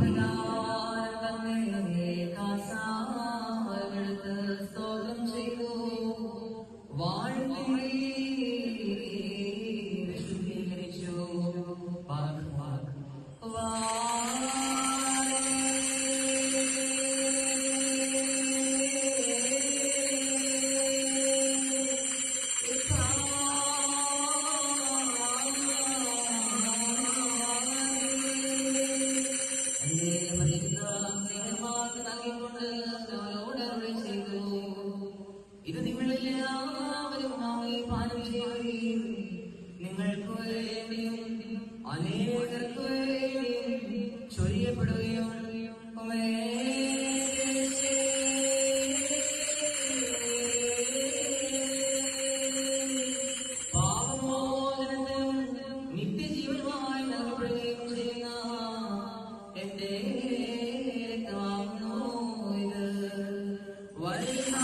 蛋糕 ഇത് നിങ്ങളെല്ലാവരുമായി പാനം ചെയ്യുകയും നിങ്ങൾക്ക് വേണ്ടിയും അനേകർക്ക് വേണ്ടിയും ചൊരിയപ്പെടുകയും പാപമോചനത്തിനും നിത്യജീവനുമായി നൽകപ്പെടുകയും ചെയ്യുന്ന എന്റെ രക്തമാകുന്നു ഇത്. വരുന്ന